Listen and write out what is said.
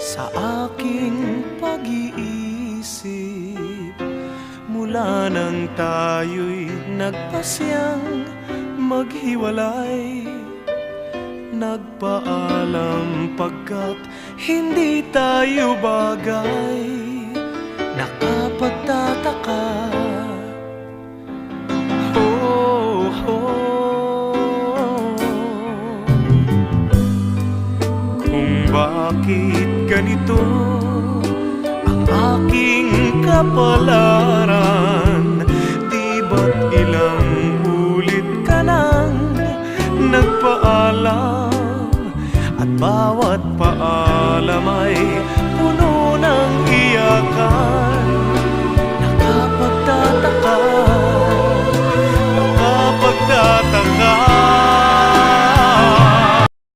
sa aking pag-iisip. Mula nang tayo'y nagpasyang maghiwalay Nagpaalam pagkat hindi tayo bagay Kung bakit ganito ang aking kapalaran. Di ba't ilang ulit ka nang nagpaalam At bawat paalam ay